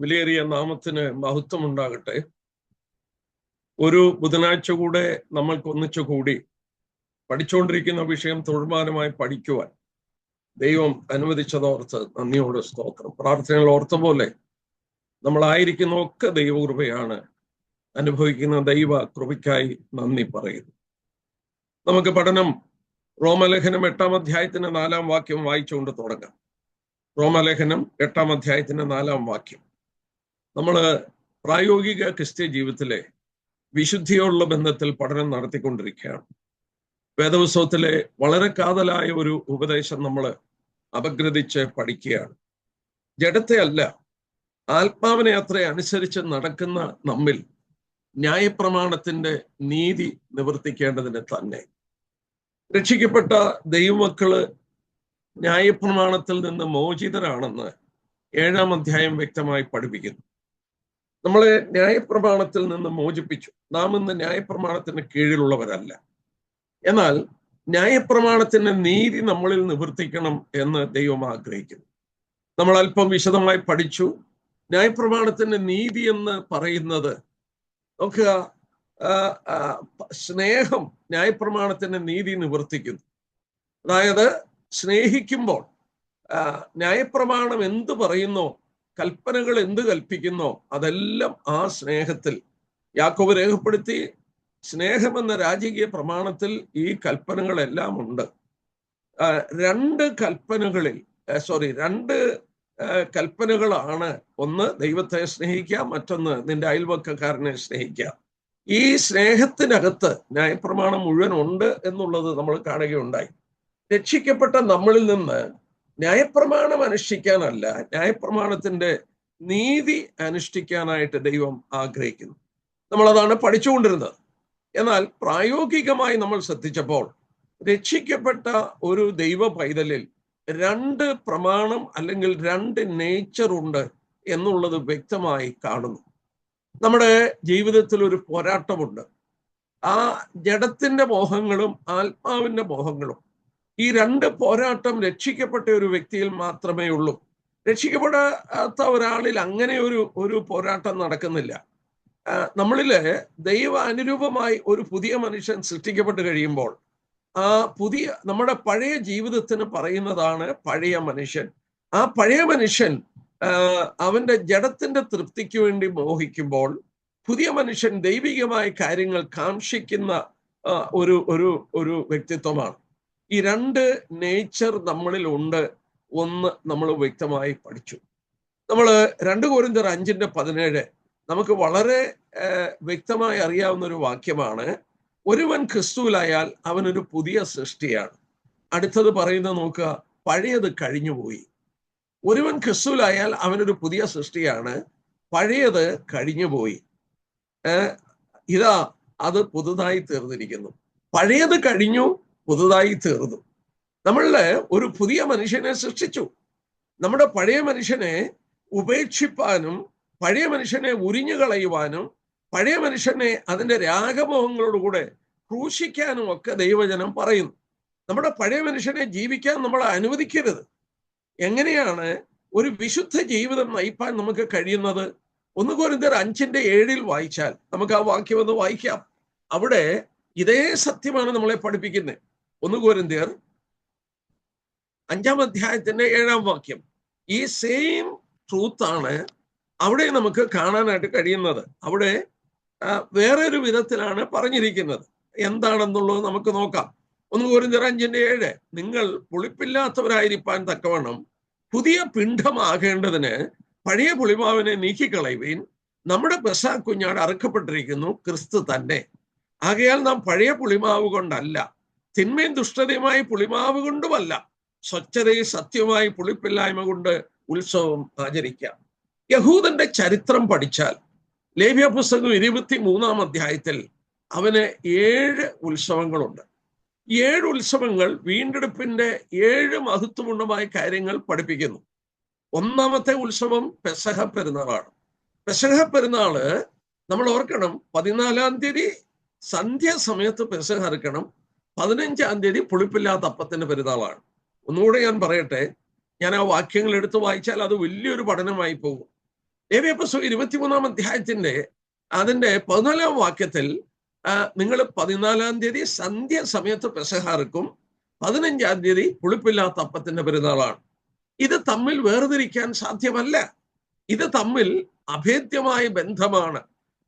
വിലയേറിയ നാമത്തിന് മഹത്വം ഉണ്ടാകട്ടെ ഒരു ബുധനാഴ്ച കൂടെ നമ്മൾക്ക് ഒന്നിച്ചു കൂടി പഠിച്ചുകൊണ്ടിരിക്കുന്ന വിഷയം തൊഴിൽമാനമായി പഠിക്കുവാൻ ദൈവം അനുവദിച്ചതോർത്ത് നന്ദിയോട് സ്തോത്രം. പ്രാർത്ഥനകൾ ഓർത്ത പോലെ നമ്മളായിരിക്കുന്ന ഒക്കെ ദൈവകൃപയാണ് അനുഭവിക്കുന്ന ദൈവ കൃപയ്ക്കായി നന്ദി പറയുന്നു. നമുക്ക് പഠനം റോമലേഖനം എട്ടാം അധ്യായത്തിന്റെ നാലാം വാക്യം വായിച്ചുകൊണ്ട് തുടങ്ങാം. റോമലേഖനം എട്ടാം അധ്യായത്തിന്റെ നാലാം വാക്യം. നമ്മൾ പ്രായോഗിക ക്രിസ്ത്യ ജീവിതത്തിലെ വിശുദ്ധിയോടുള്ള ബന്ധത്തിൽ പഠനം നടത്തിക്കൊണ്ടിരിക്കുകയാണ്. വേദോത്സവത്തിലെ വളരെ കാതലായ ഒരു ഉപദേശം നമ്മൾ അപഗ്രഥിച്ച് പഠിക്കുകയാണ്. ജഡത്തെ അല്ല ആത്മാവിനെ അത്ര അനുസരിച്ച് നടക്കുന്ന നമ്മിൽ ന്യായപ്രമാണത്തിന്റെ നീതി നിവർത്തിക്കേണ്ടതിന് തന്നെ. രക്ഷിക്കപ്പെട്ട ദൈവമക്കൾ ന്യായപ്രമാണത്തിൽ നിന്ന് മോചിതരാണെന്ന് ഏഴാം അധ്യായം വ്യക്തമായി പഠിപ്പിക്കുന്നു. നമ്മളെ ന്യായപ്രമാണത്തിൽ നിന്ന് മോചിപ്പിച്ചു. നാം ഇന്ന് ന്യായപ്രമാണത്തിന് കീഴിലുള്ളവരല്ല. എന്നാൽ ന്യായപ്രമാണത്തിന്റെ നീതി നമ്മളിൽ നിവർത്തിക്കണം എന്ന് ദൈവം ആഗ്രഹിക്കുന്നു. നമ്മൾ അല്പം വിശദമായി പഠിച്ചു. ന്യായപ്രമാണത്തിന്റെ നീതി എന്ന് പറയുന്നത് നോക്കുക സ്നേഹം ന്യായപ്രമാണത്തിന്റെ നീതി നിവർത്തിക്കുന്നു. അതായത് സ്നേഹിക്കുമ്പോൾ ന്യായപ്രമാണം എന്ത് പറയുന്നോ കൽപ്പനകൾ എന്ത് കൽപ്പിക്കുന്നോ അതെല്ലാം ആ സ്നേഹത്തിൽ. യാക്കോബ് രേഖപ്പെടുത്തി സ്നേഹമെന്ന രാജകീയ പ്രമാണത്തിൽ ഈ കൽപ്പനകളെല്ലാം ഉണ്ട്. രണ്ട് കൽപ്പനകളിൽ സോറി രണ്ട് കൽപ്പനകളാണ് ഒന്ന് ദൈവത്തെ സ്നേഹിക്കുക മറ്റൊന്ന് നിന്റെ അയൽവക്കക്കാരനെ സ്നേഹിക്കുക. ഈ സ്നേഹത്തിനകത്ത് ന്യായപ്രമാണം മുഴുവൻ ഉണ്ട് എന്നുള്ളത് നമ്മൾ കാണുകയുണ്ടായി. രക്ഷിക്കപ്പെട്ട നമ്മളിൽ നിന്ന് ന്യായപ്രമാണം അനുഷ്ഠിക്കാനല്ല ന്യായപ്രമാണത്തിന്റെ നീതി അനുഷ്ഠിക്കാനായിട്ട് ദൈവം ആഗ്രഹിക്കുന്നു. നമ്മൾ അതാണ് പഠിച്ചുകൊണ്ടിരുന്നത്. എന്നാൽ പ്രായോഗികമായി നമ്മൾ ശ്രദ്ധിച്ചപ്പോൾ രക്ഷിക്കപ്പെട്ട ഒരു ദൈവ പൈതലിൽ രണ്ട് പ്രമാണം അല്ലെങ്കിൽ രണ്ട് നേച്ചർ ഉണ്ട് എന്നുള്ളത് വ്യക്തമായി കാണുന്നു. നമ്മുടെ ജീവിതത്തിൽ ഒരു പോരാട്ടമുണ്ട്. ആ ജഡത്തിന്റെ മോഹങ്ങളും ആത്മാവിന്റെ മോഹങ്ങളും ഈ രണ്ട് പോരാട്ടം രക്ഷിക്കപ്പെട്ട ഒരു വ്യക്തിയിൽ മാത്രമേ ഉള്ളൂ. രക്ഷിക്കപ്പെടാത്ത ഒരാളിൽ അങ്ങനെ ഒരു ഒരു പോരാട്ടം നടക്കുന്നില്ല. നമ്മളിൽ ദൈവ അനുരൂപമായി ഒരു പുതിയ മനുഷ്യൻ സൃഷ്ടിക്കപ്പെട്ട് കഴിയുമ്പോൾ ആ പുതിയ നമ്മുടെ പഴയ ജീവിതത്തിന് പറയുന്നതാണ് പഴയ മനുഷ്യൻ. ആ പഴയ മനുഷ്യൻ അവന്റെ ജഡത്തിന്റെ തൃപ്തിക്ക് വേണ്ടി മോഹിക്കുമ്പോൾ പുതിയ മനുഷ്യൻ ദൈവികമായ കാര്യങ്ങൾ കാക്ഷിക്കുന്ന ഒരു ഒരു ഒരു വ്യക്തിത്വമാണ്. ഈ രണ്ട് നേച്ചർ നമ്മളിൽ ഉണ്ട് ഒന്ന് നമ്മൾ വ്യക്തമായി പഠിച്ചു. നമ്മൾ രണ്ട് കോരിന്തർ അഞ്ചിന്റെ പതിനേഴ് നമുക്ക് വളരെ വ്യക്തമായി അറിയാവുന്ന ഒരു വാക്യമാണ് ഒരുവൻ ക്രിസ്തുവിലായാൽ അവനൊരു പുതിയ സൃഷ്ടിയാണ്. അടുത്തത് പറയുന്നത് നോക്കുക പഴയത് കഴിഞ്ഞുപോയി ഒരുവൻ ക്രിസ്തുവിലായാൽ അവനൊരു പുതിയ സൃഷ്ടിയാണ് പഴയത് കഴിഞ്ഞുപോയി ഇതാ അത് പുതുതായി തീർന്നിരിക്കുന്നു. പഴയത് കഴിഞ്ഞു പുതുതായി തീർന്നു. നമ്മളിൽ ഒരു പുതിയ മനുഷ്യനെ സൃഷ്ടിച്ചു. നമ്മുടെ പഴയ മനുഷ്യനെ ഉപേക്ഷിപ്പാനും പഴയ മനുഷ്യനെ ഉരിഞ്ഞു കളയുവാനും പഴയ മനുഷ്യനെ അതിന്റെ രാഗമോഹങ്ങളോടുകൂടെ ക്രൂശിക്കാനും ഒക്കെ ദൈവജനം പറയുന്നു. നമ്മുടെ പഴയ മനുഷ്യനെ ജീവിക്കാൻ നമ്മൾ അനുവദിക്കരുത്. എങ്ങനെയാണ് ഒരു വിശുദ്ധ ജീവിതം നയിപ്പാൻ നമുക്ക് കഴിയുന്നത്? ഒന്ന് കോരിന്തർ അഞ്ചിന്റെ ഏഴിൽ വായിച്ചാൽ നമുക്ക് ആ വാക്യം ഒന്ന് വായിക്കാം. അവിടെ ഇതേ സത്യമാണ് നമ്മളെ പഠിപ്പിക്കുന്നത് ഒന്ന് കോരിന്തർ അഞ്ചാം അധ്യായത്തിന്റെ ഏഴാം വാക്യം. ഈ സെയിം ട്രൂത്ത് ആണ് അവിടെ നമുക്ക് കാണാനായിട്ട് കഴിയുന്നത്. അവിടെ വേറൊരു വിധത്തിലാണ് പറഞ്ഞിരിക്കുന്നത്. എന്താണെന്നുള്ളത് നമുക്ക് നോക്കാം. ഒന്ന് കോരിന്തർ അഞ്ചിന്റെ ഏഴ്. നിങ്ങൾ പുളിപ്പില്ലാത്തവരായിരിക്കാൻ തക്കവണ്ണം പുതിയ പിണ്ഡമാകേണ്ടതിന് പഴയ പുളിമാവിനെ നീക്കിക്കളയുവീൻ. നമ്മുടെ പെസാ കുഞ്ഞാട് അറുക്കപ്പെട്ടിരിക്കുന്നു ക്രിസ്തു തന്നെ. ആകയാൽ നാം പഴയ പുളിമാവ് കൊണ്ടല്ല തിന്മയും ദുഷ്ടതയുമായി പുളിമാവ് കൊണ്ടുമല്ല. സ്വച്ഛതയും സത്യവുമായി പുളിപ്പില്ലായ്മ കൊണ്ട് ഉത്സവം ആചരിക്കാം. യഹൂദന്റെ ചരിത്രം പഠിച്ചാൽ ലേവ്യ പുസ്തകം ഇരുപത്തി മൂന്നാം അധ്യായത്തിൽ അവന് ഏഴ് ഉത്സവങ്ങളുണ്ട്. ഏഴ് ഉത്സവങ്ങൾ വീണ്ടെടുപ്പിന്റെ ഏഴ് മഹത്വപൂർണമായ കാര്യങ്ങൾ പഠിപ്പിക്കുന്നു. ഒന്നാമത്തെ ഉത്സവം പെസഹ പെരുന്നാളാണ്. പെസഹ പെരുന്നാൾ നമ്മൾ ഓർക്കണം പതിനാലാം തീയതി സന്ധ്യാസമയത്ത് പെസഹ അറുക്കണം പതിനഞ്ചാം തീയതി പുളിപ്പില്ലാത്ത അപ്പത്തിന്റെ പെരുന്നാളാണ്. ഒന്നുകൂടെ ഞാൻ പറയട്ടെ ഞാൻ ആ വാക്യങ്ങൾ എടുത്ത് വായിച്ചാൽ അത് വലിയൊരു പഠനമായി പോകും. പുസ്തകം ഇരുപത്തിമൂന്നാം അധ്യായത്തിന്റെ അതിന്റെ പതിനാലാം വാക്യത്തിൽ നിങ്ങൾ പതിനാലാം തീയതി സന്ധ്യ സമയത്ത് പെസഹാർക്കും പതിനഞ്ചാം തീയതി പുളിപ്പില്ലാത്ത അപ്പത്തിന്റെ പെരുന്നാളാണ്. ഇത് തമ്മിൽ വേർതിരിക്കാൻ സാധ്യമല്ല. ഇത് തമ്മിൽ അഭേദ്യമായ ബന്ധമാണ്.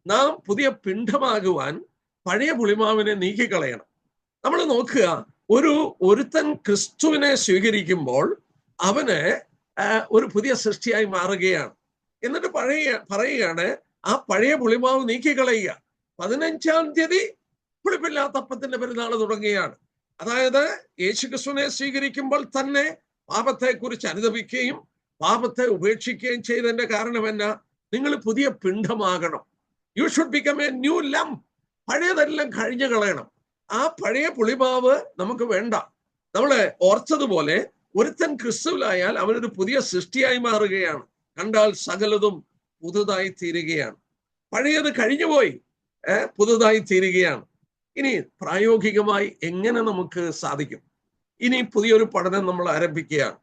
നാം പുതിയ പിണ്ഡമാകുവാൻ പഴയ പുളിമാവിനെ നീക്കിക്കളയണം. നമ്മൾ നോക്കുക. ഒരു ഒരുത്തൻ ക്രിസ്തുവിനെ സ്വീകരിക്കുമ്പോൾ അവന് ഒരു പുതിയ സൃഷ്ടിയായി മാറുകയാണ്. എന്നിട്ട് പഴയ പറയുകയാണ് ആ പഴയ പുളിമാവ് നീക്കിക്കളയുക. പതിനഞ്ചാം തീയതി പുളിപ്പില്ലാത്ത അപ്പത്തിന്റെ പെരുന്നാൾ തുടങ്ങുകയാണ്. അതായത് യേശുക്രിസ്തുവിനെ സ്വീകരിക്കുമ്പോൾ തന്നെ പാപത്തെ കുറിച്ച് അനുദപിക്കുകയും പാപത്തെ ഉപേക്ഷിക്കുകയും ചെയ്തതിന്റെ കാരണം എന്നാ? നിങ്ങൾ പുതിയ പിണ്ഡമാകണം. You should become a new lump പഴയതെല്ലാം കഴിഞ്ഞു കളയണം ആ പഴയ പുളിമാവ് നമുക്ക് വേണ്ട. നമ്മളെ ഓർച്ചതുപോലെ ഒരുത്തൻ ക്രിസ്തുവിലായാൽ അവനൊരു പുതിയ സൃഷ്ടിയായി മാറുകയാണ്. കണ്ടാൽ സകലതും പുതുതായി തീരുകയാണ്. പഴയത് കഴിഞ്ഞുപോയി പുതുതായി തീരുകയാണ്. ഇനി പ്രായോഗികമായി എങ്ങനെ നമുക്ക് സാധിക്കും? ഇനി പുതിയൊരു പഠനം നമ്മൾ ആരംഭിക്കുകയാണ്.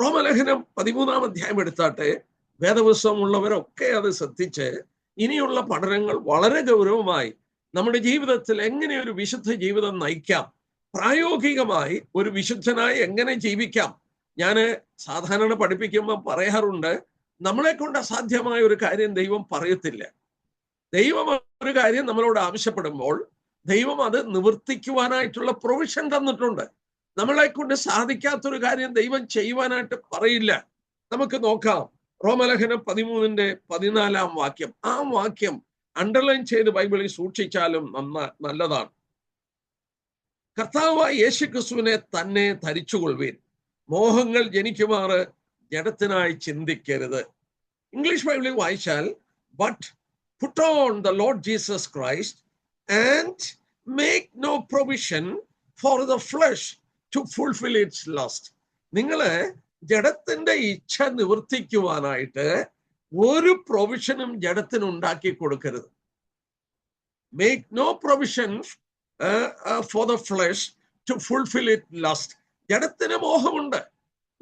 റോമലേഖനം പതിമൂന്നാം അധ്യായം എടുത്താട്ടെ വേദപുസ്തകമുള്ളവരൊക്കെ അത് ശ്രദ്ധിച്ച് ഇനിയുള്ള പഠനങ്ങൾ വളരെ ഗൗരവമായി നമ്മുടെ ജീവിതത്തിൽ എങ്ങനെ ഒരു വിശുദ്ധ ജീവിതം നയിക്കാം? പ്രായോഗികമായി ഒരു വിശുദ്ധനായി എങ്ങനെ ജീവിക്കാം? ഞാൻ സാധാരണ പഠിപ്പിക്കുമ്പോൾ പറയാറുണ്ട് നമ്മളെ കൊണ്ട് അസാധ്യമായ ഒരു കാര്യം ദൈവം പറയത്തില്ല. ദൈവം ഒരു കാര്യം നമ്മളോട് ആവശ്യപ്പെടുമ്പോൾ ദൈവം അത് നിവർത്തിക്കുവാനായിട്ടുള്ള പ്രൊവിഷൻ തന്നിട്ടുണ്ട്. നമ്മളെ കൊണ്ട് സാധിക്കാത്തൊരു കാര്യം ദൈവം ചെയ്യുവാനായിട്ട് പറയില്ല. നമുക്ക് നോക്കാം. റോമലഹനം പതിമൂന്നിന്റെ പതിനാലാം വാക്യം. ആ വാക്യം അണ്ടർലൈൻ ചെയ്ത് ബൈബിളിൽ സൂക്ഷിച്ചാലും നന്ന നല്ലതാണ്. കർത്താവ് യേശു ക്രിസ്തുവിനെ തന്നെ ധരിച്ചുകൊള്ളുവീൻ. മോഹങ്ങൾ ജനിക്കുമാറ് ജഡത്തിനായി ചിന്തിക്കരുത്. ഇംഗ്ലീഷ് ബൈബിളിൽ വായിച്ചാൽ but put on the Lord Jesus Christ and make no provision for the flesh to fulfil its lust നിങ്ങൾ ജഡത്തിന്റെ ഇച്ഛ നിവർത്തിക്കുവാനായിട്ട് ഒരു പ്രൊവിഷനും ജഡത്തിന് ഉണ്ടാക്കി കൊടുക്കരുത്. Make no provision for the flesh to fulfil it lust ജഡത്തിന് മോഹമുണ്ട്.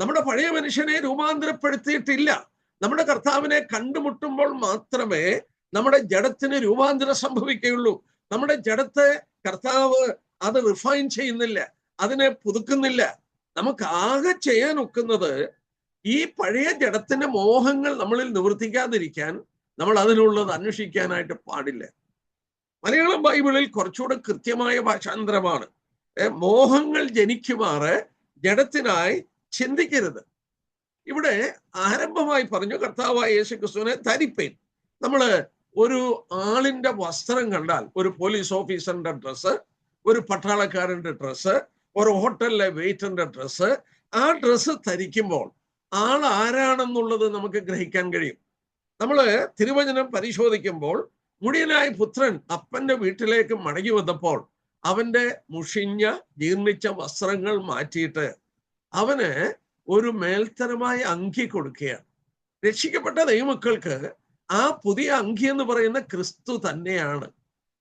നമ്മുടെ പഴയ മനുഷ്യനെ രൂപാന്തരപ്പെടുത്തിയിട്ടില്ല. നമ്മുടെ കർത്താവിനെ കണ്ടുമുട്ടുമ്പോൾ മാത്രമേ നമ്മുടെ ജഡത്തിന് രൂപാന്തരം സംഭവിക്കുകയുള്ളൂ. നമ്മുടെ ജഡത്തെ കർത്താവ് അത് റിഫൈൻ ചെയ്യുന്നില്ല. അതിനെ പുതുക്കുന്നില്ല. നമുക്ക് ആകെ ചെയ്യാൻ ഒക്കുന്നത് ഈ പഴയ ജഡത്തിന്റെ മോഹങ്ങൾ നമ്മളിൽ നിവർത്തിക്കാതിരിക്കാൻ നമ്മൾ അതിനുള്ളത് അന്വേഷിക്കാനായിട്ട് പാടില്ല. മലയാളം ബൈബിളിൽ കുറച്ചുകൂടെ കൃത്യമായ ഭാഷാന്തരമാണ്. മോഹങ്ങൾ ജനിക്കുമാറ് ജഡത്തിനായി ചിന്തിക്കരുത്. ഇവിടെ ആരംഭമായി പറഞ്ഞു കർത്താവായ യേശു ക്രിസ്തുവിനെ ധരിപ്പേൻ നമ്മൾ ഒരു ആളിന്റെ വസ്ത്രം കണ്ടാൽ ഒരു പോലീസ് ഓഫീസറിന്റെ ഡ്രസ്സ് ഒരു പട്ടാളക്കാരന്റെ ഡ്രസ്സ് ഒരു ഹോട്ടലിലെ വെയിറ്ററിന്റെ ഡ്രസ്സ് ആ ഡ്രസ്സ് ധരിക്കുമ്പോൾ ആൾ ആരാണെന്നുള്ളത് നമുക്ക് ഗ്രഹിക്കാൻ കഴിയും. നമ്മൾ തിരുവചനം പരിശോധിക്കുമ്പോൾ മുടിയനായ പുത്രൻ അപ്പന്റെ വീട്ടിലേക്ക് മടങ്ങി വന്നപ്പോൾ അവന്റെ മുഷിഞ്ഞ ജീർണിച്ച വസ്ത്രങ്ങൾ മാറ്റിയിട്ട് അവന് ഒരു മേൽത്തരമായ അങ്കി കൊടുക്കുകയാണ്. രക്ഷിക്കപ്പെട്ട ദൈവമക്കൾക്ക് ആ പുതിയ അങ്കി എന്ന് പറയുന്ന ക്രിസ്തു തന്നെയാണ്.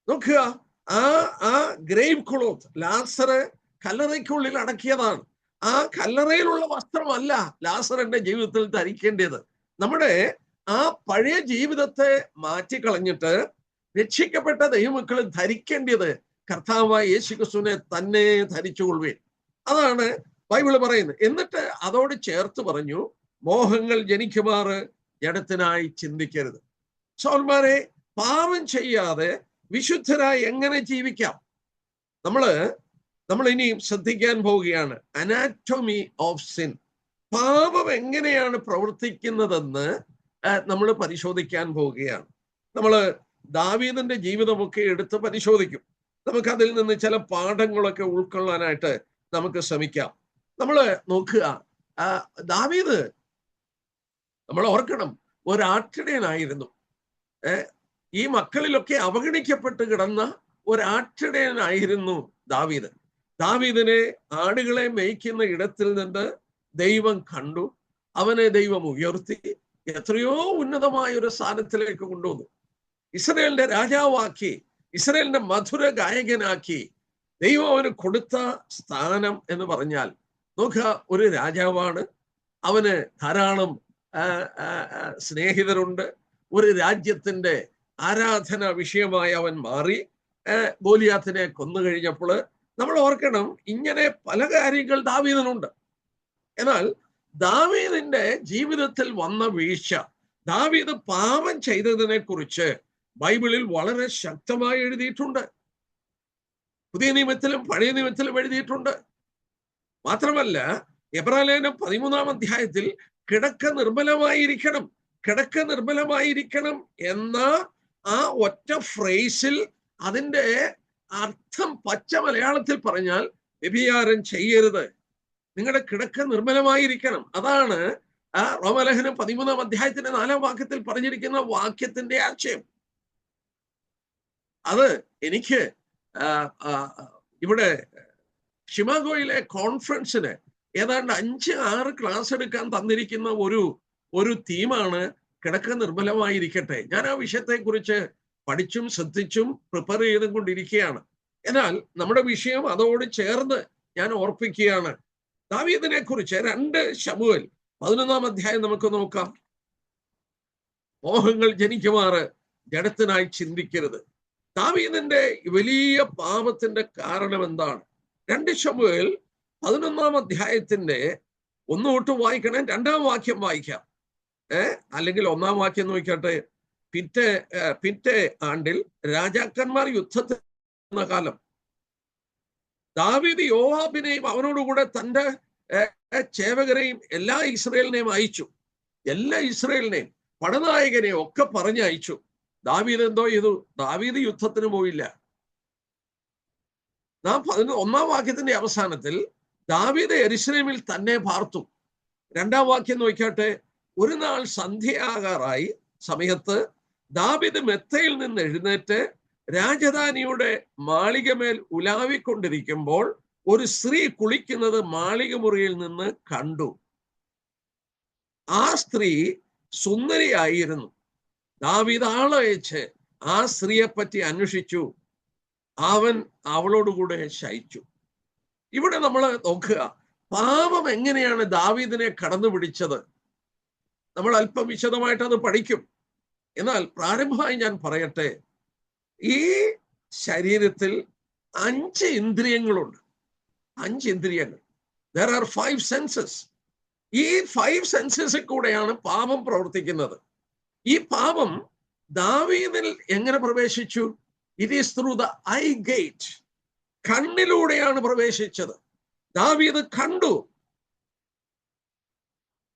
നോക്കുക ആ ആ ഗ്രേവ് ക്ലോത്ത് ലാസറ് കല്ലറയ്ക്കുള്ളിൽ അടക്കിയതാണ്. ആ കല്ലറയിലുള്ള വസ്ത്രമല്ല ലാസറിന്റെ ജീവിതത്തിൽ ധരിക്കേണ്ടത്. നമ്മുടെ ആ പഴയ ജീവിതത്തെ മാറ്റിക്കളഞ്ഞിട്ട് രക്ഷിക്കപ്പെട്ട ദൈവമക്കൾ ധരിക്കേണ്ടത് കർത്താവായ യേശു ക്രിസ്തുവിനെ തന്നെ ധരിച്ചുകൊള്ളുവേൻ. അതാണ് ബൈബിൾ പറയുന്നത്. എന്നിട്ട് അതോട് ചേർത്ത് പറഞ്ഞു മോഹങ്ങൾ ജനിക്കുമാറ് ജഡത്തിനായി ചിന്തിക്കരുത്. സോന്മാരെ പാപം ചെയ്യാതെ വിശുദ്ധരായി എങ്ങനെ ജീവിക്കാം? നമ്മൾ നമ്മൾ ഇനിയും ശ്രദ്ധിക്കാൻ പോവുകയാണ്. അനാറ്റോമി ഓഫ് സിൻ പാപം എങ്ങനെയാണ് പ്രവർത്തിക്കുന്നതെന്ന് നമ്മൾ പരിശോധിക്കാൻ പോവുകയാണ്. നമ്മൾ ദാവീദിന്റെ ജീവിതമൊക്കെ എടുത്ത് പരിശോധിക്കും. നമുക്കതിൽ നിന്ന് ചില പാഠങ്ങളൊക്കെ ഉൾക്കൊള്ളാനായിട്ട് നമുക്ക് ശ്രമിക്കാം. നമ്മൾ നോക്കുക ദാവീദ് നമ്മൾ ഓർക്കണം ഒരാട്ടിടയനായിരുന്നു. ഈ മക്കളിലൊക്കെ അവഗണിക്കപ്പെട്ട് കിടന്ന ഒരാട്ടിടയനായിരുന്നു ദാവീദ്. ദാവീദിനെ ആടുകളെ മേയ്ക്കുന്ന ഇടത്തിൽ നിന്ന് ദൈവം കണ്ടു. അവനെ ദൈവം ഉയർത്തി. എത്രയോ ഉന്നതമായ ഒരു സ്ഥാനത്തിലേക്ക് കൊണ്ടുവന്നു. ഇസ്രയേലിന്റെ രാജാവാക്കി ഇസ്രയേലിന്റെ മധുര ഗായകനാക്കി ദൈവം അവന് കൊടുത്ത സ്ഥാനം എന്ന് പറഞ്ഞാൽ നോക്കുക ഒരു രാജാവാണ്. അവന് ധാരാളം സ്നേഹിതരുണ്ട്. ഒരു രാജ്യത്തിന്റെ ആരാധന വിഷയമായി അവൻ മാറി. ഗോലിയാത്തിനെ കൊന്നു കഴിഞ്ഞപ്പോൾ നമ്മൾ ഓർക്കണം ഇങ്ങനെ പല കാര്യങ്ങൾ ദാവീദിനുണ്ട്. എന്നാൽ ദാവീദിന്റെ ജീവിതത്തിൽ വന്ന വീഴ്ച ദാവീദ് പാപം ചെയ്തതിനെ കുറിച്ച് ബൈബിളിൽ വളരെ ശക്തമായി എഴുതിയിട്ടുണ്ട്. പുതിയ നിയമത്തിലും പഴയ നിയമത്തിലും എഴുതിയിട്ടുണ്ട്. മാത്രമല്ല എബ്രാലേനം പതിമൂന്നാം അധ്യായത്തിൽ കിടക്ക നിർമ്മലമായിരിക്കണം കിടക്ക നിർമ്മലമായിരിക്കണം എന്ന ആ ഒറ്റ ഫ്രേസിൽ അതിന്റെ അർത്ഥം പച്ച മലയാളത്തിൽ പറഞ്ഞാൽ വ്യഭിചാരം ചെയ്യരുത്. നിങ്ങളുടെ കിടക്ക നിർമ്മലമായിരിക്കണം. അതാണ് ആ റോമലേഖനം പതിമൂന്നാം അധ്യായത്തിന്റെ നാലാം വാക്യത്തിൽ പറഞ്ഞിരിക്കുന്ന വാക്യത്തിന്റെ ആശയം. അത് എനിക്ക് ഇവിടെ ഷിമാഗോയിലെ കോൺഫറൻസിന് ഏതാണ്ട് അഞ്ച് ആറ് ക്ലാസ് എടുക്കാൻ തന്നിരിക്കുന്ന ഒരു ഒരു തീമാണ് കിടക്ക നിർമ്മലമായിരിക്കട്ടെ. ഞാൻ ആ വിഷയത്തെ കുറിച്ച് പഠിച്ചും ശ്രദ്ധിച്ചും പ്രിപ്പയർ ചെയ്തും കൊണ്ടിരിക്കുകയാണ് എന്നാൽ നമ്മുടെ വിഷയം അതോട് ചേർന്ന് ഞാൻ ഓർപ്പിക്കുകയാണ്. ദാവീദിനെ കുറിച്ച് രണ്ട് ശമുവൽ പതിനൊന്നാം അധ്യായം നമുക്ക് നോക്കാം. മോഹങ്ങൾ ജനിക്കുമാറ് ജഡത്തിനായി ചിന്തിക്കരുത്. ദാവീദിന്റെ വലിയ പാപത്തിന്റെ കാരണം എന്താണ്? രണ്ട് ശമുവൽ പതിനൊന്നാം അധ്യായത്തിന്റെ ഒന്നുകൂട്ട് വായിക്കണേ രണ്ടാം വാക്യം വായിക്കാം. ഏ? അല്ലെങ്കിൽ ഒന്നാം വാക്യം നോക്കട്ടെ പിറ്റേ പിറ്റേ ആണ്ടിൽ രാജാക്കന്മാർ യുദ്ധത്തിൽ കാലം. ദാവീദ് യോഹാബിനെയും അവനോടുകൂടെ ഏ, ചേവകരെയും എല്ലാ ഇസ്രയേലിനെയും അയച്ചു. എല്ലാ ഇസ്രയേലിനെയും പടനായകനെയും ഒക്കെ പറഞ്ഞയച്ചു. ദാവീദ് എന്തോ ചെയ്തു? ദാവീദ് യുദ്ധത്തിന് പോയില്ല. നാം പതിനൊന്ന് ഒന്നാം വാക്യത്തിന്റെ അവസാനത്തിൽ ദാവീദ് എരിശ്രമിൽ തന്നെ പാർത്തു. രണ്ടാം വാക്യം നോക്കിയാട്ടെ ഒരു നാൾ സന്ധ്യയാകാറായി. സമയത്ത് ദാവീദ് മെത്തയിൽ നിന്ന് എഴുന്നേറ്റ് രാജധാനിയുടെ മാളികമേൽ ഉലാവിക്കൊണ്ടിരിക്കുമ്പോൾ ഒരു സ്ത്രീ കുളിക്കുന്നത് മാളിക മുറിയിൽ നിന്ന് കണ്ടു. ആ സ്ത്രീ സുന്ദരിയായിരുന്നു. ദാവിദ് ആളയച്ച് ആ സ്ത്രീയെപ്പറ്റി അന്വേഷിച്ചു. അവൻ അവളോടുകൂടെ ശയിച്ചു. ഇവിടെ നമ്മൾ നോക്കുക പാപം എങ്ങനെയാണ് ദാവീദിനെ കടന്നു പിടിച്ചത് നമ്മൾ അല്പം വിശദമായിട്ട് അത് പഠിക്കും. എന്നാൽ പ്രാരംഭമായി ഞാൻ പറയട്ടെ ഈ ശരീരത്തിൽ അഞ്ച് ഇന്ദ്രിയങ്ങളുണ്ട്. അഞ്ച് ഇന്ദ്രിയങ്ങൾ. ദർ ആർ ഫൈവ് സെൻസസ് ഈ ഫൈവ് സെൻസസിൽ കൂടെയാണ് പാപം പ്രവർത്തിക്കുന്നത്. ഈ പാപം ദാവീദിൽ എങ്ങനെ പ്രവേശിച്ചു? It is through the eye gate കണ്ണിലൂടെയാണ് പ്രവേശിച്ചത്. ദാവീദ് കണ്ടു.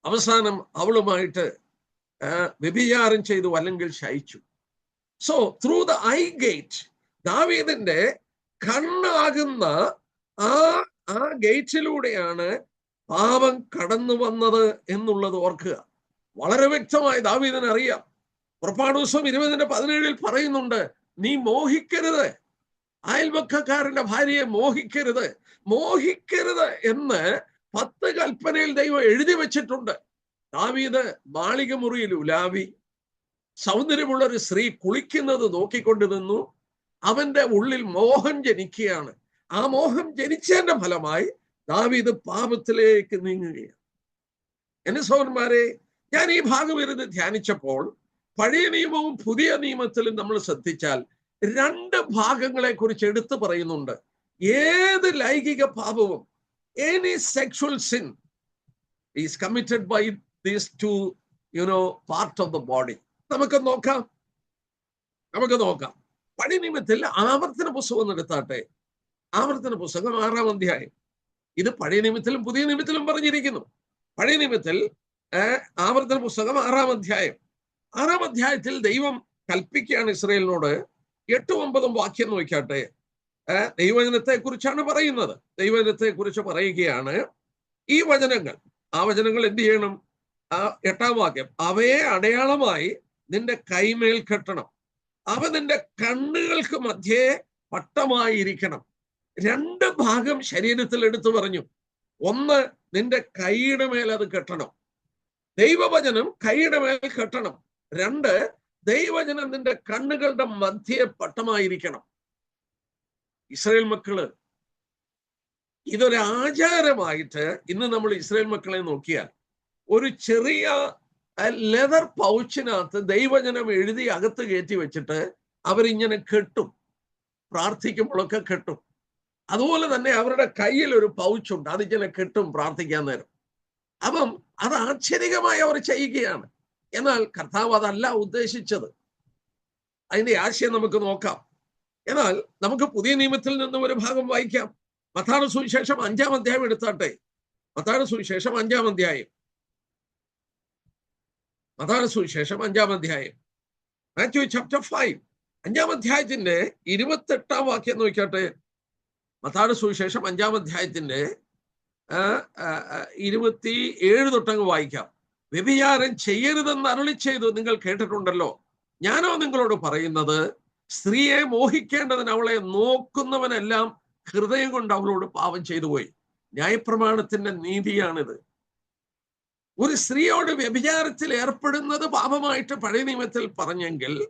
അവസാനം അവളുമായിട്ട് വ്യഭിചാരം ചെയ്തു അല്ലെങ്കിൽ ശയിച്ചു. So through the eye gate ദാവീദിന്റെ കണ്ണാകുന്ന ആ ആ ഗേറ്റിലൂടെയാണ് പാപം കടന്നു വന്നത് എന്നുള്ളത് ഓർക്കുക. വളരെ വ്യക്തമായി ദാവീദിന് അറിയാം. പുറപ്പാട് ദിവസം ഇരുപതിന്റെ പതിനേഴിൽ പറയുന്നുണ്ട് നീ മോഹിക്കരുത്. അയൽവക്കക്കാരന്റെ ഭാര്യയെ മോഹിക്കരുത്. മോഹിക്കരുത് എന്ന് പത്ത് കൽപ്പനയിൽ ദൈവം എഴുതി വെച്ചിട്ടുണ്ട്. ദാവീദ് മാളിക മുറിയിൽ ഉലാവി. സൗന്ദര്യമുള്ള ഒരു സ്ത്രീ കുളിക്കുന്നത് നോക്കിക്കൊണ്ട് നിന്നു. അവന്റെ ഉള്ളിൽ മോഹം ജനിക്കുകയാണ്. ആ മോഹം ജനിച്ചതിന്റെ ഫലമായി ദാവീദ് പാപത്തിലേക്ക് നീങ്ങുകയാണ്. എന്നെ സൗന്മാരെ ഞാൻ ഈ ഭാഗം ഇരുന്ന് ധ്യാനിച്ചപ്പോൾ പഴയ നിയമവും പുതിയ നിയമത്തിലും നമ്മൾ ശ്രദ്ധിച്ചാൽ രണ്ട് ഭാഗങ്ങളെ കുറിച്ച് എടുത്തു പറയുന്നുണ്ട്. ഏത് ലൈംഗിക പാപവും any sexual sin is committed by these two you know part of the body നമുക്ക് നോക്കാം. നമുക്ക് നോക്കാം. പഴയ നിയമത്തിൽ ആവർത്തന പുസ്തകം നടത്താട്ടെ ആവർത്തന പുസ്തകം ആറാം അധ്യായം. ഇത് പഴയ നിയമത്തിലും പുതിയ നിയമത്തിലും പറഞ്ഞിരിക്കുന്നു. പഴയ നിയമത്തിൽ ആവർത്തന പുസ്തകം ആറാം അധ്യായം. ആറാം അധ്യായത്തിൽ ദൈവം കൽപ്പിക്കുകയാണ് ഇസ്രയേലിനോട്. എട്ടും ഒമ്പതും വാക്യം നോക്കാട്ടെ ദൈവജനത്തെ കുറിച്ചാണ് പറയുന്നത്. ദൈവജനത്തെ കുറിച്ച് പറയുകയാണ്. ഈ വചനങ്ങൾ ആ വചനങ്ങൾ എന്ത് ചെയ്യണം? ആ എട്ടാം വാക്യം അവയെ അടയാളമായി നിന്റെ കൈമേൽ കെട്ടണം. അവ നിന്റെ കണ്ണുകൾക്ക് മധ്യേ പട്ടമായിരിക്കണം രണ്ട് ഭാഗം ശരീരത്തിൽ എടുത്തു പറഞ്ഞു. ഒന്ന് നിന്റെ കൈയുടെ മേൽ അത് കെട്ടണം. ദൈവവചനം കൈയുടെ മേൽ കെട്ടണം. രണ്ട് ദൈവവചനം നിന്റെ കണ്ണുകളുടെ മധ്യേ പട്ടമായിരിക്കണം ഇസ്രയേൽ മക്കൾ ഇതൊരാചാരമായിട്ട് ഇന്ന് നമ്മൾ ഇസ്രയേൽ മക്കളെ നോക്കിയാൽ ഒരു ചെറിയ ലെതർ പൗച്ചിനകത്ത് ദൈവജനം എഴുതി അകത്ത് കയറ്റി വെച്ചിട്ട് അവരിങ്ങനെ കെട്ടും. പ്രാർത്ഥിക്കുമ്പോഴൊക്കെ കെട്ടും. അതുപോലെ തന്നെ അവരുടെ കയ്യിൽ ഒരു പൗച്ചുണ്ട്. അതിങ്ങനെ കെട്ടും പ്രാർത്ഥിക്കാൻ നേരം. അപ്പം അത് ആശ്ചര്യമായി അവർ ചെയ്യുകയാണ്. എന്നാൽ കർത്താവ് അതല്ല ഉദ്ദേശിച്ചത്. അതിന്റെ ആശയം നമുക്ക് നോക്കാം. എന്നാൽ നമുക്ക് പുതിയ നിയമത്തിൽ നിന്നും ഒരു ഭാഗം വായിക്കാം. മത്താട് സുവിശേഷം അഞ്ചാം അധ്യായം എടുത്താട്ടെ. മത്താട് സുവിശേഷം അഞ്ചാം അധ്യായം. മത്താട് സുവിശേഷം അഞ്ചാം അധ്യായം. മാത്യു ചാപ്റ്റർ ഫൈവ് അഞ്ചാം അധ്യായത്തിന്റെ ഇരുപത്തെട്ടാം വാക്യം നോക്കിയാട്ടെ അതാണ് സുവിശേഷം അഞ്ചാം അധ്യായത്തിന്റെ ഇരുപത്തി ഏഴ് തൊട്ടങ്ങ് വായിക്കാം. വ്യഭിചാരം ചെയ്യരുതെന്ന് അരുളി ചെയ്തു നിങ്ങൾ കേട്ടിട്ടുണ്ടല്ലോ. ഞാനോ നിങ്ങളോട് പറയുന്നത് സ്ത്രീയെ മോഹിക്കേണ്ടതിന് അവളെ നോക്കുന്നവനെല്ലാം ഹൃദയം കൊണ്ട് അവളോട് പാപം ചെയ്തു പോയി ന്യായപ്രമാണത്തിന്റെ നീതിയാണിത്. ഒരു സ്ത്രീയോട് വ്യഭിചാരത്തിൽ ഏർപ്പെടുന്നത് പാപമായിട്ട് പഴയ നിയമത്തിൽ പറഞ്ഞെങ്കിൽ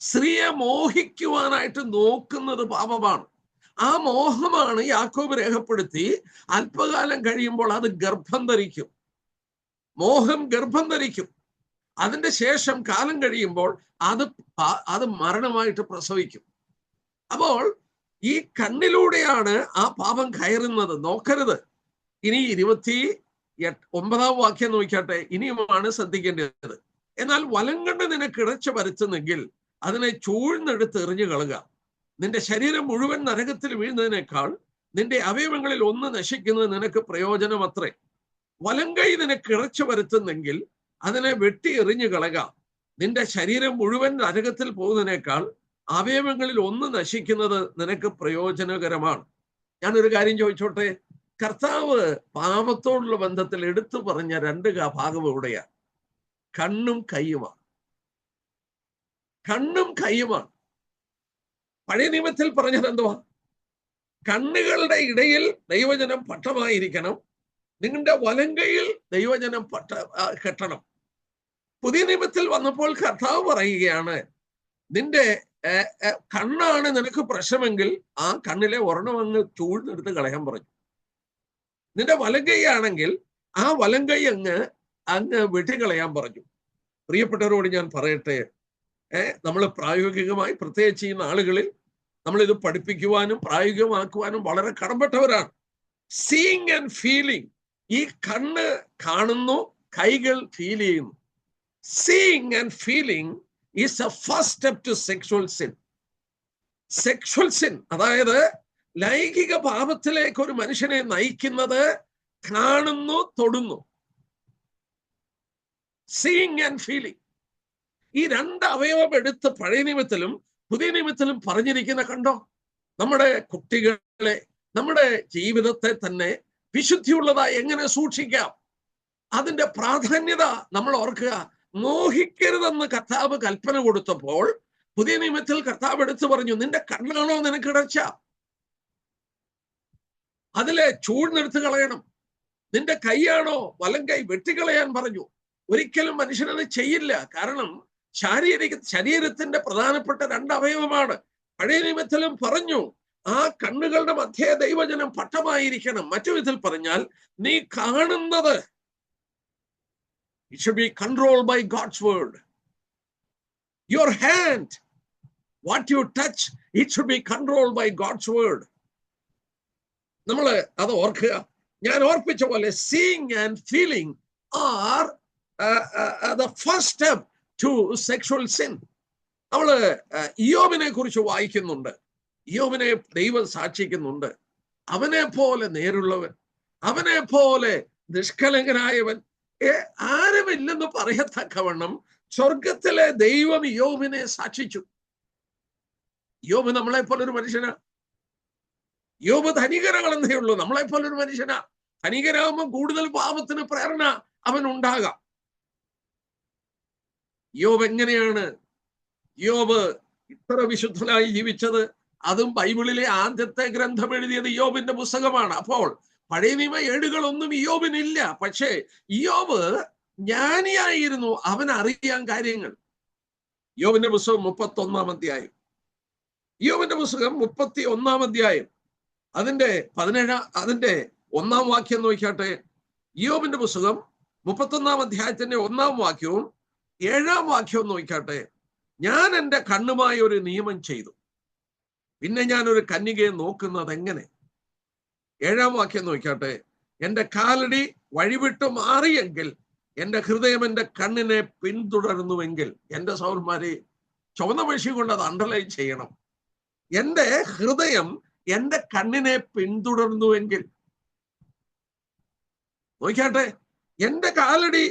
സ്ത്രീയെ മോഹിക്കുവാനായിട്ട് നോക്കുന്നത് പാപമാണ്. ആ മോഹമാണ് യാക്കോബ് രേഖപ്പെടുത്തി അല്പകാലം കഴിയുമ്പോൾ അത് ഗർഭം ധരിക്കും. മോഹം ഗർഭം ധരിക്കും. അതിന്റെ ശേഷം കാലം കഴിയുമ്പോൾ അത് അത് മരണമായിട്ട് പ്രസവിക്കും. അപ്പോൾ ഈ കണ്ണിലൂടെയാണ് ആ പാപം കയറുന്നത്. നോക്കരുത്. ഇനി ഇരുപത്തി ഒമ്പതാം വാക്യം നോക്കിയാട്ടെ ഇനിയുമാണ് ശ്രദ്ധിക്കേണ്ടത്. എന്നാൽ വലം കണ്ട് നിനക്ക് ഇടച്ച വരുത്തുന്നെങ്കിൽ അതിനെ ചൂഴ്ന്നെടുത്ത് എറിഞ്ഞു കളുക നിന്റെ ശരീരം മുഴുവൻ നരകത്തിൽ വീഴുന്നതിനേക്കാൾ നിന്റെ അവയവങ്ങളിൽ ഒന്ന് നശിക്കുന്നത് നിനക്ക് പ്രയോജനമത്രേ. വലങ്കൈ നിനക്ക് ഇറച്ചു വരുത്തുന്നെങ്കിൽ അതിനെ വെട്ടി എറിഞ്ഞു കളക നിന്റെ ശരീരം മുഴുവൻ നരകത്തിൽ പോകുന്നതിനേക്കാൾ അവയവങ്ങളിൽ ഒന്ന് നശിക്കുന്നത് നിനക്ക് പ്രയോജനകരമാണ്. ഞാനൊരു കാര്യം ചോദിച്ചോട്ടെ? കർത്താവ് പാപത്തോടുള്ള ബന്ധത്തിൽ എടുത്തു പറഞ്ഞ രണ്ട് ഭാഗം എവിടെയാണ്? കണ്ണും കൈയുമാണ്. കണ്ണും കൈയുമാണ്. പഴയ നിയമത്തിൽ പറഞ്ഞത് എന്തുവാ? കണ്ണുകളുടെ ഇടയിൽ ദൈവജനം പട്ടമായിരിക്കണം. നിങ്ങളുടെ വലങ്കയിൽ ദൈവജനം പട്ട കെട്ടണം. പുതിയ നിയമത്തിൽ വന്നപ്പോൾ കർത്താവ് പറയുകയാണ് നിന്റെ കണ്ണാണ് നിനക്ക് പ്രശ്നമെങ്കിൽ ആ കണ്ണിലെ ഒരെണ്ണം അങ്ങ് ചൂഴ്ന്നെടുത്ത് കളയാൻ പറഞ്ഞു. നിന്റെ വലങ്കൈയാണെങ്കിൽ ആ വലങ്കൈ അങ്ങ് അങ്ങ് വെട്ടിക്കളയാൻ പറഞ്ഞു. പ്രിയപ്പെട്ടവരോട് ഞാൻ പറയട്ടെ ഏഹ് നമ്മൾ പ്രായോഗികമായി പ്രത്യേകിച്ച് ഈ നാളുകളിൽ നമ്മൾ ഇത് പഠിപ്പിക്കുവാനും പ്രായോഗികമാക്കുവാനും വളരെ കടപ്പെട്ടവരാണ് സീയിങ് ആൻഡ് ഫീലിംഗ് ഈ കണ്ണ് കാണുന്നു കൈകൾ ഫീൽ ചെയ്യുന്നു. Seeing and feeling is a first step to sexual sin sexual sin അതായത് ലൈംഗിക പാപത്തിലേക്ക് ഒരു മനുഷ്യനെ നയിക്കുന്നത് കാണുന്നു തൊടുന്നു. സീയിങ് ആൻഡ് ഫീലിംഗ് ഈ രണ്ട് അവയവം എടുത്ത് പഴയ നിയമത്തിലും പുതിയ നിയമത്തിലും പറഞ്ഞിരിക്കുന്ന കണ്ടോ? നമ്മുടെ കുട്ടികളെ നമ്മുടെ ജീവിതത്തെ തന്നെ വിശുദ്ധിയുള്ളതായി എങ്ങനെ സൂക്ഷിക്കാം? അതിന്റെ പ്രാധാന്യത നമ്മൾ ഓർക്കുക. മോഹിക്കരുതെന്ന് കർത്താവ് കൽപ്പന കൊടുത്തപ്പോൾ പുതിയ നിയമത്തിൽ കർത്താവ് എടുത്തു പറഞ്ഞു നിന്റെ കണ്ണാണോ നിനക്ക് ഇടച്ച അതിലെ ചൂഴ്ന്നെടുത്ത് കളയണം. നിന്റെ കൈയാണോ വലം കൈ വെട്ടിക്കളയാൻ പറഞ്ഞു? ഒരിക്കലും മനുഷ്യനത് ചെയ്യില്ല. കാരണം ശാരീരിക ശരീരത്തിന്റെ പ്രധാനപ്പെട്ട രണ്ട് അവയവമാണ്. പഴയ നിയമത്തിലും പറഞ്ഞു ആ കണ്ണുകളുടെ മധ്യേ ദൈവജനം പട്ടമായിരിക്കണം. മറ്റു വിധത്തിൽ പറഞ്ഞാൽ നീ കാണുന്നത് it should be control by God's word your hand what you touch it should be control by God's word നമ്മൾ അത് ഓർക്കുക. ഞാൻ ഓർപ്പിച്ച പോലെ seeing and feeling are the first step to sexual sin നമ്മൾ ഇയോബിനെ കുറിച്ച് വായിക്കുന്നുണ്ട്. ഇയോബിനെ ദൈവം സാക്ഷിക്കുന്നുണ്ട്. അവനെ പോലെ നേരുള്ളവൻ അവനെ പോലെ നിഷ്കലങ്കനായവൻ ആരുമില്ലെന്ന് പറയത്തക്കവണ്ണം സ്വർഗത്തിലെ ദൈവം യോബിനെ സാക്ഷിച്ചു. യോബ് നമ്മളെ പോലെ ഒരു മനുഷ്യനാ. യോബ് ധനികരകളെന്നേ ഉള്ളൂ. നമ്മളെ പോലെ ഒരു മനുഷ്യനാ. ധനികരാകുമ്പോൾ കൂടുതൽ പാപത്തിന് പ്രേരണ അവൻ ഉണ്ടാകാം യോബ് എങ്ങനെയാണ്? യോബ് ഇത്ര വിശുദ്ധനായി ജീവിച്ചത്. അതും ബൈബിളിലെ ആദ്യത്തെ ഗ്രന്ഥം എഴുതിയത് യോബിന്റെ പുസ്തകമാണ്. അപ്പോൾ പഴയ നിയമ ഏടുകളൊന്നും യോബിനില്ല. പക്ഷേ യോബ് ജ്ഞാനിയായിരുന്നു. അവൻ അറിയാൻ കാര്യങ്ങൾ. യോബിന്റെ പുസ്തകം മുപ്പത്തി ഒന്നാം അധ്യായം. യോബിന്റെ പുസ്തകം മുപ്പത്തി ഒന്നാം അധ്യായം. അതിന്റെ പതിനേഴാം അതിന്റെ ഒന്നാം വാക്യം നോക്കിയാട്ടെ യോബിന്റെ പുസ്തകം മുപ്പത്തൊന്നാം അധ്യായത്തിന്റെ ഒന്നാം വാക്യവും ഏഴാം വാക്യവും നോക്കിയാട്ടെ ഞാൻ എന്റെ കണ്ണുമായി ഒരു നിയമം ചെയ്തു. പിന്നെ ഞാൻ ഒരു കന്യകയെ നോക്കുന്നത് എങ്ങനെ ഏഴാം വാക്യം നോക്കിയാട്ടെ എന്റെ കാലടി വഴിവിട്ട് മാറിയെങ്കിൽ എന്റെ ഹൃദയം എന്റെ കണ്ണിനെ പിന്തുടരുന്നുവെങ്കിൽ എന്റെ സൗന്മാരെ ചുവന്ന മഷി കൊണ്ട് അത് അണ്ടർലൈൻ ചെയ്യണം. എന്റെ ഹൃദയം എന്റെ കണ്ണിനെ പിന്തുടർന്നുവെങ്കിൽ നോക്കിയാട്ടെ എന്റെ കാലടി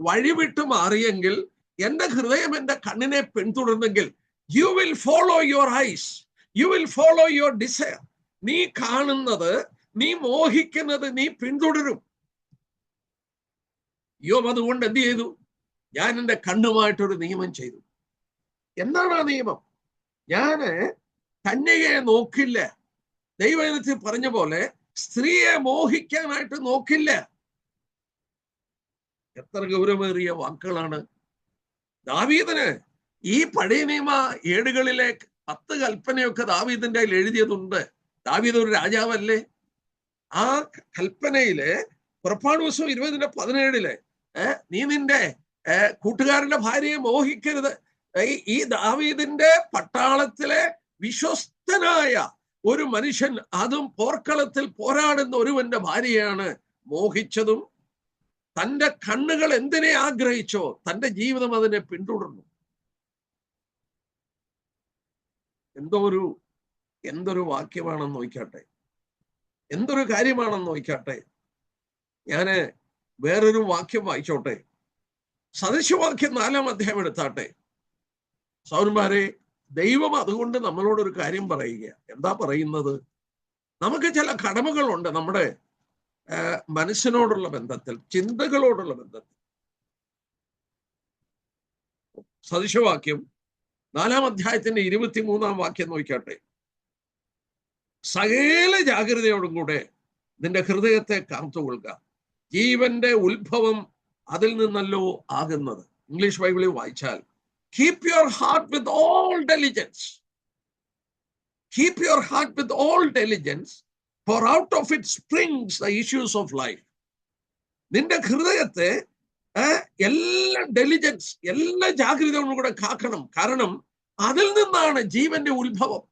വഴിവിട്ട് മാറിയെങ്കിൽ എന്റെ ഹൃദയം എന്റെ കണ്ണിനെ പിന്തുടർന്നെങ്കിൽ you will follow your eyes you will follow your desire നീ കാണുന്നത് നീ മോഹിക്കുന്നത് നീ പിന്തുടരും. യോബ് അതുകൊണ്ട് എന്ത് ചെയ്തു? ഞാൻ എന്റെ കണ്ണുമായിട്ടൊരു നിയമം ചെയ്തു. എന്താണ് ആ നിയമം? ഞാൻ കന്യകയെ നോക്കില്ല. ദൈവത്തിൽ പറഞ്ഞ പോലെ സ്ത്രീയെ മോഹിക്കാനായിട്ട് നോക്കില്ല. എത്ര ഗൗരവമേറിയ വാക്കുകളാണ്. ദാവീദന് ഈ പഴയ നിയമ ഏടുകളിലെ പത്ത് കൽപ്പനയൊക്കെ ദാവീദിന്റെ കയ്യിൽ എഴുതിയതുണ്ട്. ദാവീദ് ഒരു രാജാവല്ലേ? ആ കൽപ്പനയിലെ പുറപ്പാട് ദിവസം ഇരുപതിന്റെ പതിനേഴിൽ നീ നിന്റെ കൂട്ടുകാരന്റെ ഭാര്യയെ മോഹിക്കരുത്. ഈ ദാവീദിന്റെ പട്ടാളത്തിലെ വിശ്വസ്തനായ ഒരു മനുഷ്യൻ അതും പോർക്കളത്തിൽ പോരാടുന്ന ഒരുവന്റെ ഭാര്യയാണ് മോഹിച്ചതും തന്റെ കണ്ണുകൾ എന്തിനെ ആഗ്രഹിച്ചോ തന്റെ ജീവിതം അതിനെ പിന്തുടർന്നു. എന്തോ ഒരു എന്തൊരു വാക്യമാണെന്ന് നോക്കട്ടെ എന്തൊരു കാര്യമാണെന്ന് നോക്കട്ടെ ഞാൻ വേറൊരു വാക്യം വായിച്ചോട്ടെ. സദൃശവാക്യം നാലാം അധ്യായം എടുത്താട്ടെ. സൗരന്മാരെ ദൈവം അതുകൊണ്ട് നമ്മളോടൊരു കാര്യം പറയുക. എന്താ പറയുന്നത്? നമുക്ക് ചില കടമകളുണ്ട് നമ്മുടെ മനസ്സിനോടുള്ള ബന്ധത്തിൽ ചിന്തകളോടുള്ള ബന്ധത്തിൽ. സദൃശവാക്യം നാലാം അധ്യായത്തിന്റെ ഇരുപത്തിമൂന്നാം വാക്യം നോക്കിയാട്ടെ സകല ജാഗ്രതയോടും കൂടെ നിന്റെ ഹൃദയത്തെ കാത്തുകൊള്ളുക ജീവന്റെ ഉത്ഭവം അതിൽ നിന്നല്ലോ ആകുന്നത്. ഇംഗ്ലീഷ് ബൈബിളിൽ വായിച്ചാൽ keep your heart with all diligence keep your heart with all diligence for out of it springs the issues of life നിന്റെ ഹൃദയത്തെ എല്ലാ ഡെലിജൻസ് എല്ലാ ജാഗ്രതയോടും കൂടെ കാക്കണം. കാരണം അതിൽ നിന്നാണ് ജീവന്റെ ഉത്ഭവം.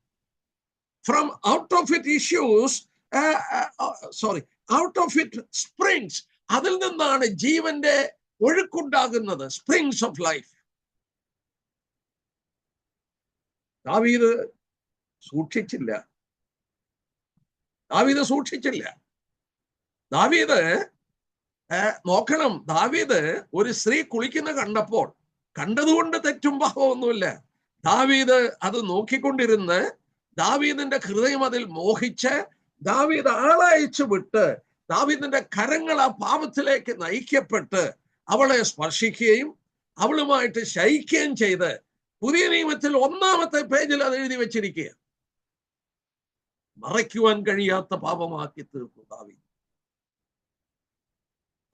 From out of it issues sorry out of it springs അതിൽ നിന്നാണ് ജീവന്റെ ഒഴുക്കുണ്ടാകുന്നത് സ്പ്രിങ്സ് ഓഫ് ലൈഫ് ദാവീദ് സൂക്ഷിച്ചില്ല. ദാവീദ് സൂക്ഷിച്ചില്ല. ദാവീദ് നോക്കണം. ദാവീദ് ഒരു സ്ത്രീ കുളിക്കുന്ന കണ്ടപ്പോൾ കണ്ടതുകൊണ്ട് തെറ്റും പാപമൊന്നുമില്ല ദാവീദ് അത് നോക്കിക്കൊണ്ടിരുന്ന് ദാവീദിന്റെ ഹൃദയം അതിൽ മോഹിച്ച് ദാവീദ് ആളയച്ചു വിട്ട് ദാവീദിന്റെ കരങ്ങൾ ആ പാപത്തിലേക്ക് നയിക്കപ്പെട്ട് അവളെ സ്പർശിക്കുകയും അവളുമായിട്ട് ശയിക്കുകയും ചെയ്ത് പുതിയ നിയമത്തിൽ ഒന്നാമത്തെ പേജിൽ അത് എഴുതി വെച്ചിരിക്കുക. മറയ്ക്കുവാൻ കഴിയാത്ത പാപമാക്കി തീർന്നു ദാവി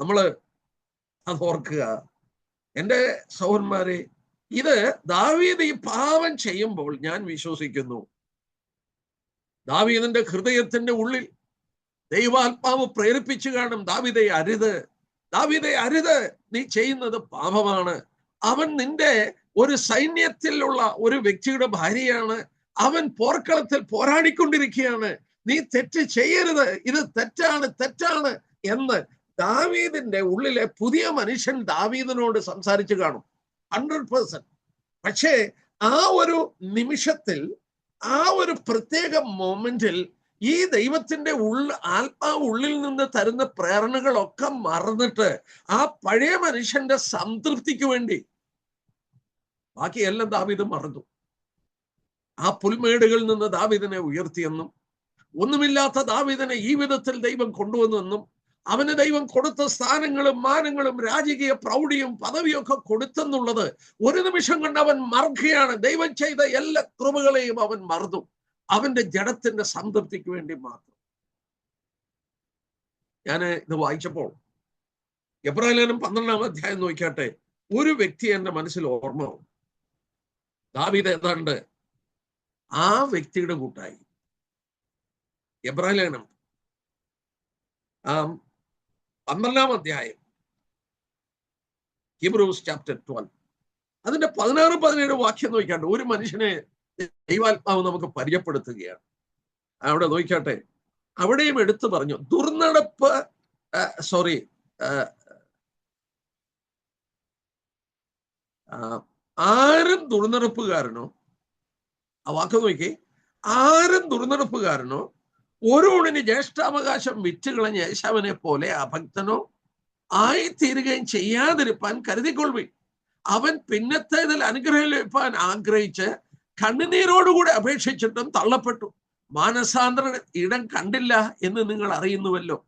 നമ്മൾ അത് ഓർക്കുക. എന്റെ സൗഹന്മാരെ ഇത് ദാവീദ് ഈ പാപം ചെയ്യുമ്പോൾ ഞാൻ വിശ്വസിക്കുന്നു. ദാവീദിന്റെ ഹൃദയത്തിന്റെ ഉള്ളിൽ ദൈവാത്മാവ് പ്രേരിപ്പിച്ചു കാണും ദാവിതയെ അരുത്. ദാവിതയെ അരുത്. നീ ചെയ്യുന്നത് പാപമാണ്. അവൻ നിന്റെ ഒരു സൈന്യത്തിലുള്ള ഒരു വ്യക്തിയുടെ ഭാര്യയാണ്. അവൻ പോർക്കളത്തിൽ പോരാടിക്കൊണ്ടിരിക്കുകയാണ്. നീ തെറ്റ് ചെയ്യരുത്. ഇത് തെറ്റാണ് തെറ്റാണ് എന്ന് ദാവീദിന്റെ ഉള്ളിലെ പുതിയ മനുഷ്യൻ ദാവീദിനോട് സംസാരിച്ചു കാണും. ഹൺഡ്രഡ് പേഴ്സെന്റ് പക്ഷേ ആ ഒരു നിമിഷത്തിൽ ആ ഒരു പ്രത്യേക മൊമെന്റിൽ ഈ ദൈവത്തിന്റെ ഉള്ള ആത്മാവ് ഉള്ളിൽ നിന്ന് തരുന്ന പ്രേരണകളൊക്കെ മറന്നിട്ട് ആ പഴയ മനുഷ്യന്റെ സംതൃപ്തിക്ക് വേണ്ടി. ബാക്കിയെല്ലാം ദാവിത് മറന്നു. ആ പുൽമേടുകളിൽ നിന്ന് ദാവിദിനെ ഉയർത്തിയെന്നും ഒന്നുമില്ലാത്ത ദാവിദിനെ ഈ വിധത്തിൽ ദൈവം കൊണ്ടുവന്നെന്നും അവന് ദൈവം കൊടുത്ത സ്ഥാനങ്ങളും മാനങ്ങളും രാജകീയ പ്രൗഢിയും പദവിയും ഒക്കെ കൊടുത്തെന്നുള്ളത് ഒരു നിമിഷം കൊണ്ട് അവൻ മറക്കുകയാണ്. ദൈവം ചെയ്ത എല്ലാ കൃപകളെയും അവൻ മറന്നു. അവന്റെ ജഡത്തിന്റെ സംതൃപ്തിക്ക് വേണ്ടി മാത്രം. ഞാൻ ഇത് വായിച്ചപ്പോൾ എബ്രാഹിലേനും പന്ത്രണ്ടാം അധ്യായം നോക്കിയാട്ടെ ഒരു വ്യക്തി എന്റെ മനസ്സിൽ ഓർമ്മ ദാവിത ഏതാണ്ട് ആ വ്യക്തിയുടെ കൂട്ടായി. എബ്രാഹിലേനം ആ പന്ത്രണ്ടാം അധ്യായം ഹിബ്രൂസ് ചാപ്റ്റർ ട്വൽവ് അതിന്റെ പതിനാറ് പതിനേഴ് വാക്യം നോക്കിയാണ്ട് ഒരു മനുഷ്യനെ ദൈവാത്മാവ് നമുക്ക് പരിചയപ്പെടുത്തുകയാണ്. അവിടെ നോക്കിക്കാട്ടെ. അവിടെയും എടുത്തു പറഞ്ഞു ദുർനടപ്പ് സോറി ആരും ദുർനടപ്പുകാരനോ ആ വാക്ക് നോക്കി ആരും ദുർനടപ്പുകാരനോ ഒരു ഊണിന് ജ്യേഷ്ഠാവകാശം വിറ്റുകളഞ്ഞ യേശാവിനെ പോലെ അഭക്തനോ ആയിത്തീരുകയും ചെയ്യാതിരിപ്പാൻ കരുതിക്കൊള്ളു അവൻ പിന്നത്തേതിൽ അനുഗ്രഹം ലഭിപ്പാൻ ആഗ്രഹിച്ച് കണ്ണുനീരോടുകൂടി അപേക്ഷിച്ചിട്ടും തള്ളപ്പെട്ടു. മാനസാന്തര ഇടം കണ്ടില്ല എന്ന് നിങ്ങൾ അറിയുന്നുവല്ലോ.